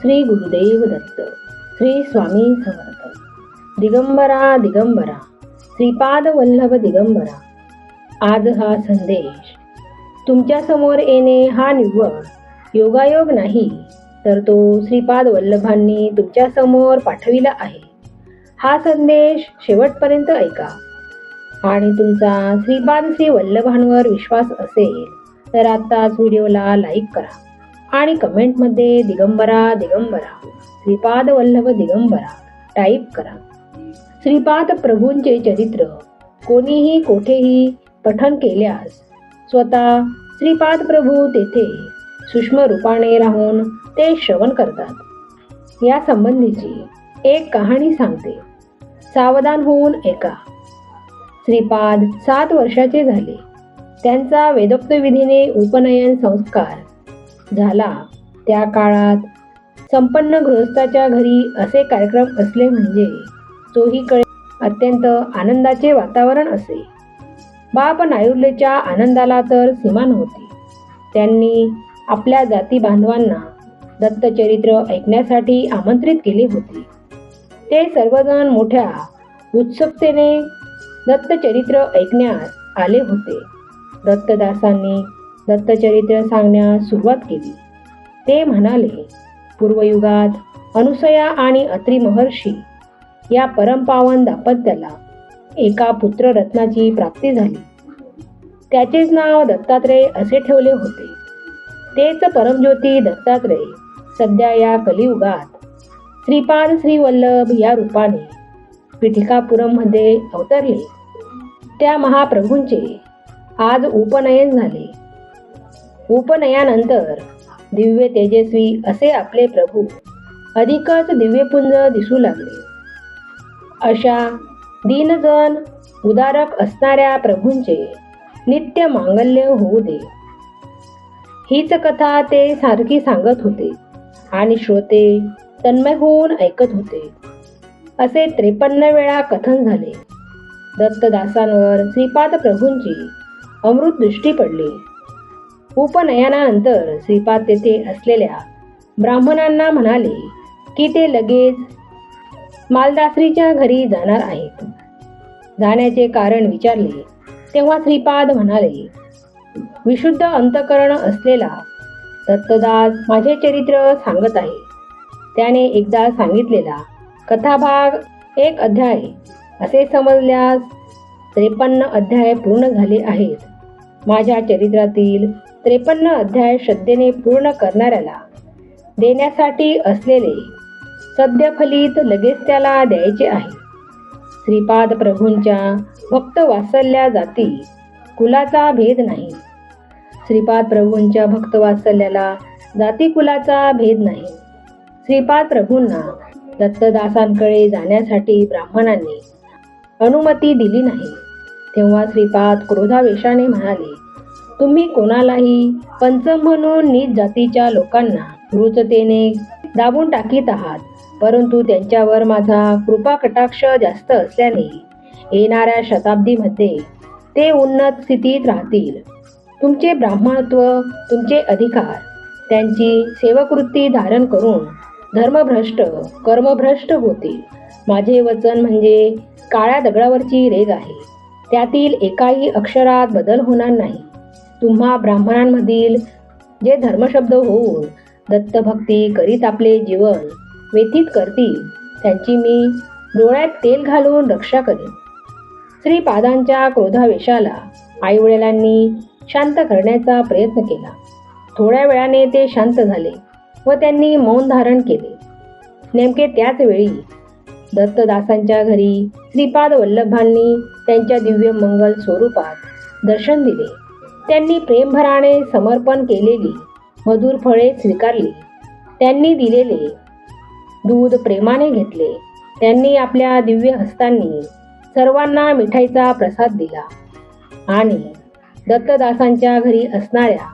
श्री गुरुदेव दत्त श्री स्वामी समर्थ। दिगंबरा दिगंबरा श्रीपाद वल्लभ दिगंबरा आज हा संदेश तुमच्यासमोर येणे हा निव्वळ योगायोग नाही तर तो श्रीपाद वल्लभांनी तुमच्यासमोर पाठविला आहे. हा संदेश शेवटपर्यंत ऐका. आणि तुमचा श्रीपाद श्री वल्लभांवर विश्वास असेल तर आत्ताच व्हिडिओला लाईक करा. आणि कमेंटमध्ये दिगंबरा दिगंबरा. श्रीपाद वल्लभ दिगंबरा. टाईप करा. श्रीपाद प्रभूंचे चरित्र. कोणीही कोठेही पठण केल्यास स्वतः श्रीपाद प्रभू तेथे सूक्ष्म रूपाने राहून ते श्रवण करतात. या संबंधीची एक कहाणी सांगते. सावधान होऊन एका श्रीपाद सात वर्षाचे झाले. त्यांचा वेदोक्त विधीने उपनयन संस्कार झाला. त्या काळात संपन्न गृहस्थाच्या घरी असे कार्यक्रम असले म्हणजे चोहीकडे अत्यंत आनंदाचे वातावरण असे. बाप नायुर्लेच्या आनंदाला तर सीमा नव्हती त्यांनी आपल्या जाती बांधवांना दत्तचरित्र ऐकण्यासाठी आमंत्रित केले होते. ते सर्वजण मोठ्या उत्सुकतेने दत्तचरित्र ऐकण्यास आले होते. दत्तदासांनी दत्तचरित्र सांगण्यास सुरुवात केली. ते म्हणाले पूर्वयुगात अनुसया आणि अत्री महर्षी या परमपावन दाम्पत्याला एका पुत्ररत्नाची प्राप्ती झाली. त्याचेच नाव दत्तात्रेय असे ठेवले होते. तेच परमज्योती दत्तात्रेय सध्या या कलियुगात श्रीपाद श्रीवल्लभ या रूपाने पिठिकापुरममध्ये अवतरले. त्या महाप्रभूंचे आज उपनयन झाले. उपनयानंतर दिव्य तेजस्वी असे आपले प्रभू अधिकच दिव्यपुंज दिसू लागले. अशा दीनजन उदारक असणाऱ्या प्रभूंचे नित्य मांगल्य होऊ दे. हीच कथा ते सारखी सांगत होते आणि श्रोते तन्मय होऊन ऐकत होते. असे त्रेपन्न वेळा कथन झाले. दत्तदासांवर श्रीपाद प्रभूंची अमृत दृष्टी पडली. उपनयनानंतर श्रीपाद तेथे असलेल्या ब्राह्मणांना म्हणाले की ते लगेच मालदासरीच्या घरी जाणार आहेत. जाण्याचे कारण विचारले तेव्हा श्रीपाद म्हणाले विशुद्ध अंतकरण असलेला दत्तदास माझे चरित्र सांगत आहे त्याने एकदा सांगितलेला कथाभाग एक अध्याय असे समजल्यास त्रेपन्न अध्याय पूर्ण झाले आहेत. माझ्या चरित्रातील त्रेपन्न अध्याय श्रद्धेने पूर्ण करणाऱ्याला देण्यासाठी असलेले सद्यफलित लगेच त्याला द्यायचे आहे. श्रीपाद प्रभूंच्या भक्त वात्सल्या जाती कुलाचा भेद नाही. श्रीपाद प्रभूंच्या भक्त वात्सल्याला जाती कुलाचा भेद नाही. श्रीपाद प्रभूंना दत्तदासांकडे जाण्यासाठी ब्राह्मणांनी अनुमती दिली नाही. तेव्हा श्रीपाद क्रोधावेशाने म्हणाले तुम्ही कोणालाही पंचम म्हणून नीच जातीच्या लोकांना क्रूरतेने दाबून टाकीत आहात. परंतु त्यांच्यावर माझा कृपा कटाक्ष जास्त असल्याने येणाऱ्या शताब्दीमध्ये ते उन्नत स्थितीत राहतील. तुमचे ब्राह्मणत्व तुमचे अधिकार त्यांची सेवकृती धारण करून धर्मभ्रष्ट कर्मभ्रष्ट होतील माझे वचन म्हणजे काळ्या दगडावरची रेग आहे. त्यातील एकाही अक्षरात बदल होणार नाही. तुम्हा ब्राह्मणांमधील जे धर्मशब्द होऊन दत्तभक्ती करीत आपले जीवन व्यतीत करतील त्यांची मी डोळ्यात तेल घालून रक्षा करेन. श्रीपादांच्या क्रोधावेशाला आईवडिलांनी शांत करण्याचा प्रयत्न केला. थोड्या वेळाने ते शांत झाले व त्यांनी मौन धारण केले. नेमके त्याच वेळी दत्तदासांच्या घरी श्रीपाद वल्लभांनी त्यांच्या दिव्य मंगल स्वरूपात दर्शन दिले. त्यांनी प्रेमभराने समर्पण केलेली मधुर फळे स्वीकारली. त्यांनी दिलेले दूध प्रेमाने घेतले. त्यांनी आपल्या दिव्य हस्तांनी सर्वांना मिठाईचा प्रसाद दिला. आणि दत्तदासांच्या घरी असणाऱ्या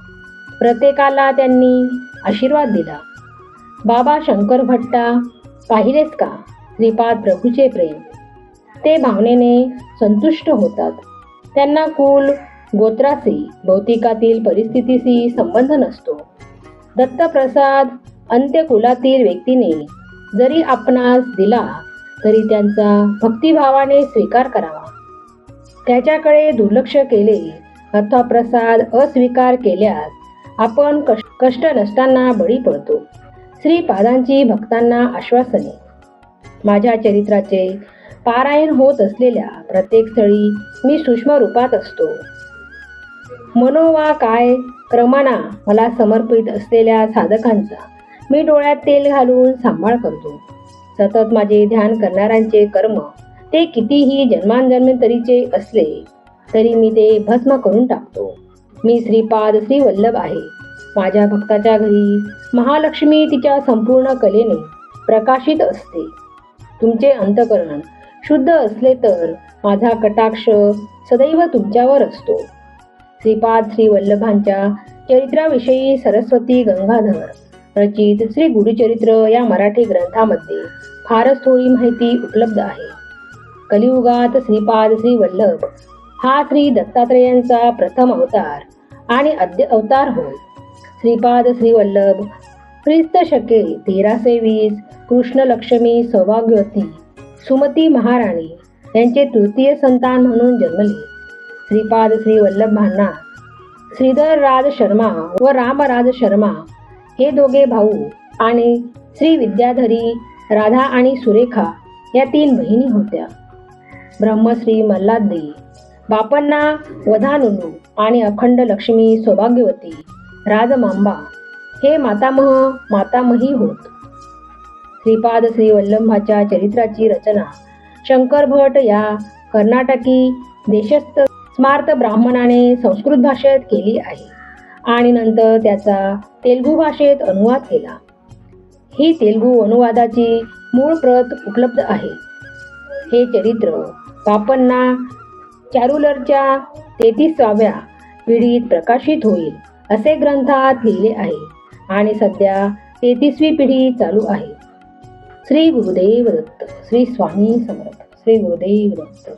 प्रत्येकाला त्यांनी आशीर्वाद दिला. बाबा शंकर भट्टा पाहिलेच का? श्रीपाद प्रभूचे प्रेम. ते भावनेने संतुष्ट होतात. त्यांना कुल गोत्राशी भौतिकातील परिस्थितीशी संबंध नसतो. दत्तप्रसाद अंत्यकुलातील व्यक्तीने जरी आपणास दिला तरी त्यांचा भक्तिभावाने स्वीकार करावा. त्याच्याकडे दुर्लक्ष केले अथवा प्रसाद अस्वीकार केल्यास आपण कष्ट कष्ट नसताना बळी पडतो. श्रीपादांची भक्तांना आश्वासने. माझ्या चरित्राचे पारायण होत असलेल्या प्रत्येक स्थळी मी सूक्ष्म रूपात असतो. मनोवा काय? क्रमाना मला समर्पित असलेल्या साधकांचा मी डोळ्यात तेल घालून सांभाळ करतो. सतत माझे ध्यान करणाऱ्यांचे कर्म ते कितीही जन्मांजन्मांतरीचे असले तरी मी ते भस्म करून टाकतो. मी श्रीपाद श्री वल्लभ आहे. माझ्या भक्ताच्या घरी महालक्ष्मी तिच्या संपूर्ण कलेने प्रकाशित असते. तुमचे अंतकरण शुद्ध असले तर माझा कटाक्ष सदैव तुमच्यावर असतो. श्रीपाद श्री वल्लभांच्या चरित्राविषयी सरस्वती गंगाधर रचित श्री गुरुचरित्र या मराठी ग्रंथामध्ये फारच थोडी माहिती उपलब्ध आहे. कलियुगात श्रीपाद श्री वल्लभ हा श्री दत्तात्रेयांचा प्रथम अवतार आणि अद्य अवतार होय. श्रीपाद श्री वल्लभ ख्रिस्त शके तेराशे वीस कृष्ण लक्ष्मी सौभाग्यवती सुमती महाराणी यांचे तृतीय संतान म्हणून जन्मले. श्रीपाद श्री वल्लभांना. श्रीधर राज शर्मा व रामराज शर्मा हे दोघे भाऊ आणि श्री विद्याधरी राधा आणि सुरेखा या तीन बहिणी होत्या. ब्रह्मश्री मल्हादी बापन्ना वधानुनू आणि अखंड लक्ष्मी सौभाग्यवती राजमांबा हे मातामह मातामही होत. श्रीपाद श्री वल्लभाच्या चरित्राची रचना शंकर भट या कर्नाटकी देशस्थ स्मार्त ब्राह्मणाने संस्कृत भाषेत केली आहे. आणि नंतर त्याचा तेलुगू भाषेत अनुवाद केला. ही तेलुगू अनुवादाची मूळ प्रत उपलब्ध आहे. हे चरित्र बापन्ना चारुलरच्या तेहतीसाव्या पिढीत प्रकाशित होईल असे ग्रंथात लिहिले आहे. आणि सध्या तेहतीसवी पिढी चालू आहे. श्री गुरुदेव दत्त श्री स्वामी समर्थ श्री गुरुदेव दत्त.